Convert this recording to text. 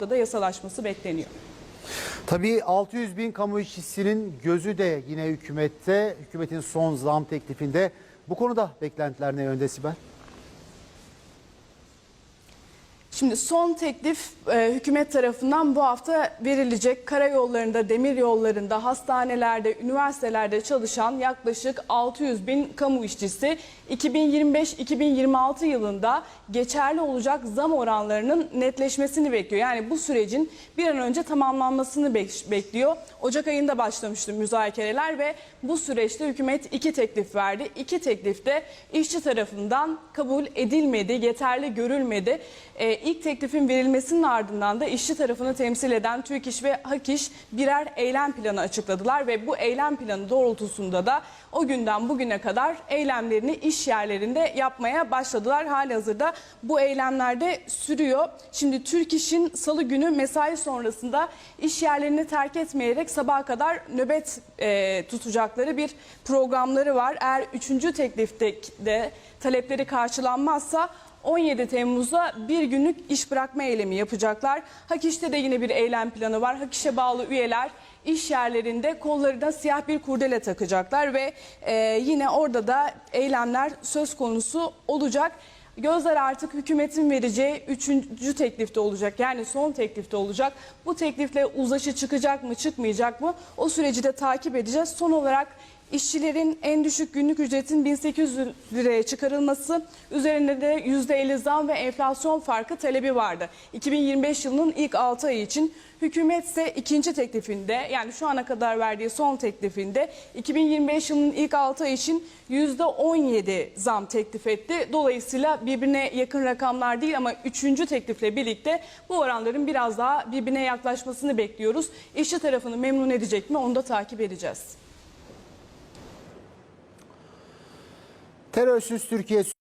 da yasalaşması bekleniyor. Tabii 600 bin kamu işçisinin gözü de yine hükümette. Hükümetin son zam teklifinde. Bu konuda beklentiler ne yönde Sibel? Şimdi son teklif e, hükümet tarafından bu hafta verilecek. Karayollarında, demir yollarında, hastanelerde, üniversitelerde çalışan yaklaşık 600 bin kamu işçisi 2025-2026 yılında geçerli olacak zam oranlarının netleşmesini bekliyor. Yani bu sürecin bir an önce tamamlanmasını bek- bekliyor. Ocak ayında başlamıştı müzakereler ve bu süreçte hükümet iki teklif verdi. İki teklif de işçi tarafından kabul edilmedi, yeterli görülmedi. Ee, ilk teklifin verilmesinin ardından da işçi tarafını temsil eden TÜİK İş ve HAK İş birer eylem planı açıkladılar ve bu eylem planı doğrultusunda da o günden bugüne kadar eylemlerini iş yerlerinde yapmaya başladılar. Halihazırda bu eylemler de sürüyor. Şimdi Türk İş'in salı günü mesai sonrasında iş yerlerini terk etmeyerek sabaha kadar nöbet e, tutacakları bir programları var. Eğer üçüncü teklifte de talepleri karşılanmazsa 17 Temmuz'da bir günlük iş bırakma eylemi yapacaklar. Hakiş'te de yine bir eylem planı var. Hakiş'e bağlı üyeler iş yerlerinde kollarına siyah bir kurdele takacaklar ve e, yine orada da eylemler söz konusu olacak. Gözler artık hükümetin vereceği üçüncü teklifte olacak. Yani son teklifte olacak. Bu teklifle uzlaşı çıkacak mı çıkmayacak mı? O süreci de takip edeceğiz. Son olarak İşçilerin en düşük günlük ücretin 1800 liraya çıkarılması üzerinde de %50 zam ve enflasyon farkı talebi vardı. 2025 yılının ilk 6 ayı için hükümet ise ikinci teklifinde yani şu ana kadar verdiği son teklifinde 2025 yılının ilk 6 ayı için %17 zam teklif etti. Dolayısıyla birbirine yakın rakamlar değil ama üçüncü teklifle birlikte bu oranların biraz daha birbirine yaklaşmasını bekliyoruz. İşçi tarafını memnun edecek mi onu da takip edeceğiz. Terörsüz Türkiye